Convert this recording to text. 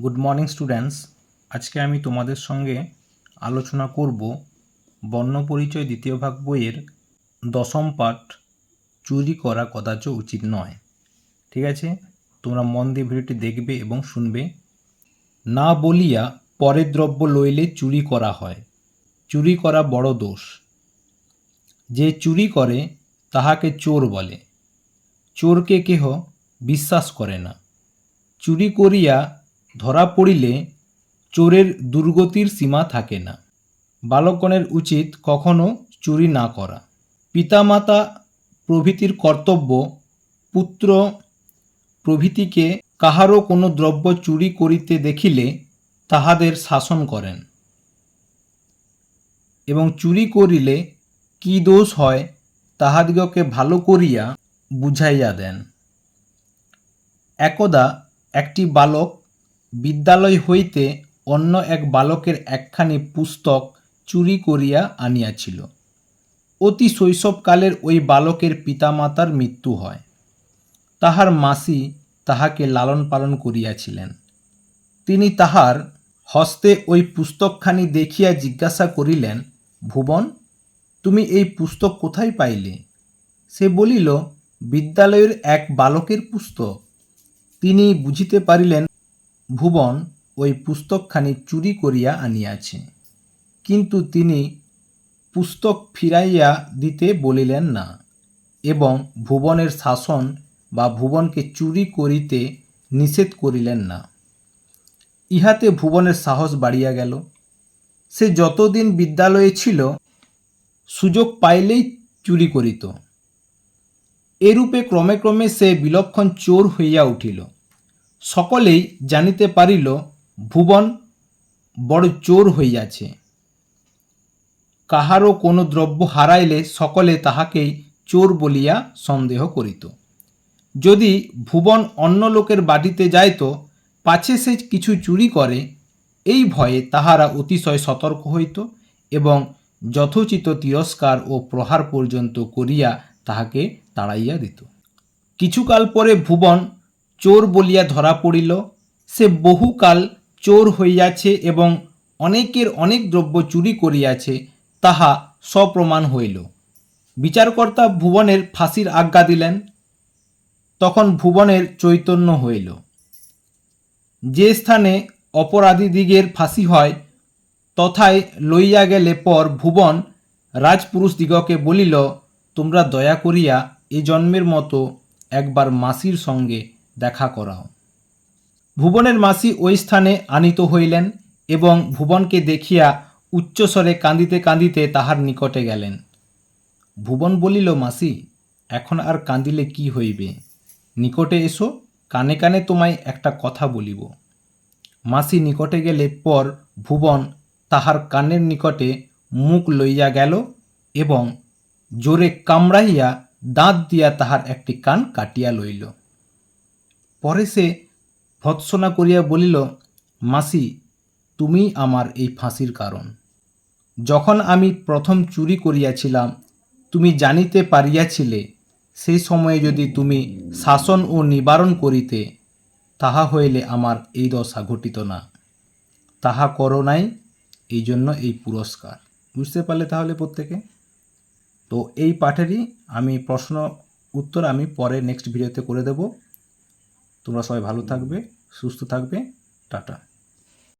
Good morning students আজকে আমি তোমাদের সঙ্গে আলোচনা করব বর্ণপরিচয় দ্বিতীয় ভাগ বইয়ের দশম পাঠ, চুরি করা কদাচ উচিত নয়। ঠিক আছে? তোমরা মন দিয়ে ভিডিওটি দেখবে এবং শুনবে। না বলিয়া পরের দ্রব্য লইলে চুরি করা হয়। চুরি করা বড় দোষ। যে চুরি করে, তাহাকে চোর বলে। চোরকে কেহ বিশ্বাস করে না। চুরি করিয়া ধরা পড়িলে চোরের দুর্গতির সীমা থাকে না। বালকগণের উচিত কখনো চুরি না করা। পিতামাতা প্রভৃতির কর্তব্য, পুত্র প্রভৃতিকে কাহারও কোনো দ্রব্য চুরি করিতে দেখিলে তাহাদের শাসন করেন। এবং চুরি করিলে কি দোষ হয়, তাহাদিগকে ভালো করিয়া বুঝাইয়া দেন। একদা একটি বালক বিদ্যালয় হইতে অন্য এক বালকের একখানি পুস্তক চুরি করিয়া আনিয়াছিল। অতি শৈশবকালের ওই বালকের পিতামাতার মৃত্যু হয়। তাহার মাসি তাহাকে লালন পালন করিয়াছিলেন। তিনি তাহার হস্তে ওই পুস্তকখানি দেখিয়া জিজ্ঞাসা করিলেন, ভুবন, তুমি এই পুস্তক কোথায় পাইলে? সে বলিল, বিদ্যালয়ের এক বালকের পুস্তক। তিনি বুঝিতে পারিলেন ভুবন ওই পুস্তকখানি চুরি করিয়া আনিয়াছে। কিন্তু তিনি পুস্তক ফিরাইয়া দিতে বলিলেন না এবং ভুবনের শাসন বা ভুবনকে চুরি করিতে নিষেধ করিলেন না। ইহাতে ভুবনের সাহস বাড়িয়া গেল। সে যতদিন বিদ্যালয়ে ছিল, সুযোগ পাইলেই চুরি করিত। এরূপে ক্রমে ক্রমে সে বিলক্ষণ চোর হইয়া উঠিল। সকলেই জানিতে পারিল, ভুবন বড় চোর হইয়াছে। কাহারও কোনো দ্রব্য হারাইলে সকলে তাহাকেই চোর বলিয়া সন্দেহ করিত। যদি ভুবন অন্য লোকের বাটিতে যাইত, পাছে সে কিছু চুরি করে, এই ভয়ে তাহারা অতিশয় সতর্ক হইত এবং যথোচিত তিরস্কার ও প্রহার পর্যন্ত করিয়া তাহাকে তাড়াইয়া দিত। কিছুকাল পরে ভুবন চোর বলিয়া ধরা পড়িল। সে বহুকাল চোর হইয়াছে এবং অনেকের অনেক দ্রব্য চুরি করিয়াছে, তাহা সপ্রমাণ হইল। বিচারকর্তা ভুবনের ফাঁসির আজ্ঞা দিলেন। তখন ভুবনের চৈতন্য হইল। যে স্থানে অপরাধীদিগের ফাঁসি হয়, তথায় লইয়া গেলে পর ভুবন রাজপুরুষদিগকে বলিল, তোমরা দয়া করিয়া এ জন্মের মতো একবার মাসির সঙ্গে দেখা করাও। ভুবনের মাসি ওই স্থানে আনিত হইলেন এবং ভুবনকে দেখিয়া উচ্চস্বরে কাঁদিতে কাঁদিতে তাহার নিকটে গেলেন। ভুবন বলিল, মাসি, এখন আর কাঁদিলে কি হইবে? নিকটে এসো, কানে কানে তোমায় একটা কথা বলিব। মাসি নিকটে গেলে পর ভুবন তাহার কানের নিকটে মুখ লইয়া গেল এবং জোরে কামড়াইয়া দাঁত দিয়া তাহার একটি কান কাটিয়া লইল। পরে সে ভৎসনা করিয়া বলিল, মাসি তুমি আমার এই ফাঁসির কারণ। যখন আমি প্রথম চুরি করিয়াছিলাম, তুমি জানিতে পারিয়াছিলে, সেই সময়ে যদি তুমি শাসন ও নিবারণ করিতে, তাহা হইলে আমার এই দশা ঘটিত না। তাহা করো নাই, এই জন্য এই পুরস্কার। বুঝতে পারলে তাহলে প্রত্যেকে? তো এই পাঠেরই আমি প্রশ্ন উত্তর আমি পরে নেক্সট ভিডিওতে করে দেব। তোমরা সবাই ভালো থাকবে সুস্থ থাকবে টাটা।